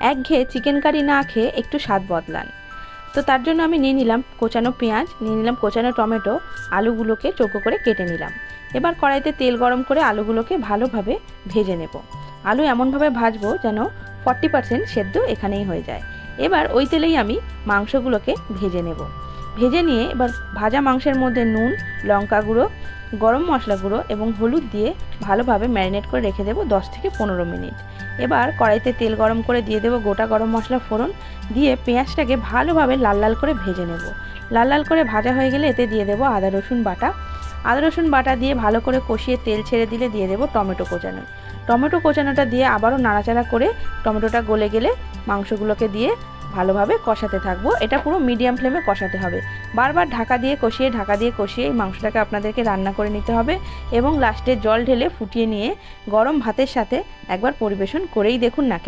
একঘেয়ে chicken curry না খেয়ে একটু স্বাদ বদলান। তো তার জন্য আমি নিয়ে নিলাম কোচানো পেঁয়াজ, নিয়ে নিলাম কোচানো টমেটো, আলুগুলোকে চোখো করে কেটে নিলাম। এবার কড়াইতে তেল গরম করে আলুগুলোকে ভালোভাবে ভেজে নেব। আলু এমনভাবে ভাজবো যেন ফর্টি পার্সেন্ট সেদ্ধ এখানেই হয়ে যায়। এবার ওই তেলেই আমি মাংসগুলোকে ভেজে নেব। ভেজে নিয়ে এবার ভাজা মাংসের মধ্যে নুন, লঙ্কা গুঁড়ো, গরম মশলা গুঁড়ো এবং হলুদ দিয়ে ভালোভাবে ম্যারিনেট করে রেখে দেবো দশ থেকে পনেরো মিনিট। এবার কড়াইতে তেল গরম করে দিয়ে দেবো গোটা গরম মশলা ফোড়ন, দিয়ে পেঁয়াজটাকে ভালোভাবে লাল লাল করে ভেজে নেব। লাল লাল করে ভাজা হয়ে গেলে এতে দিয়ে দেবো আদা, রসুন বাটা। আদা, রসুন বাটা দিয়ে ভালো করে কষিয়ে তেল ছেড়ে দিলে দিয়ে দেবো টমেটো কোচানো। টমেটো কোচানোটা দিয়ে আবারও নাড়াচাড়া করে টমেটোটা গলে গেলে মাংসগুলোকে দিয়ে ভালোভাবে কষাতে থাকব। এটা পুরো মিডিয়াম ফ্লেমে কষাতে হবে। বারবার ঢাকা দিয়ে কষিয়ে, ঢাকা দিয়ে কষিয়ে এই মাংসটাকে আপনাদেরকে রান্না করে নিতে হবে এবং লাস্টে জল ঢেলে ফুটিয়ে নিয়ে গরম ভাতের সাথে একবার পরিবেশন করেই দেখুন না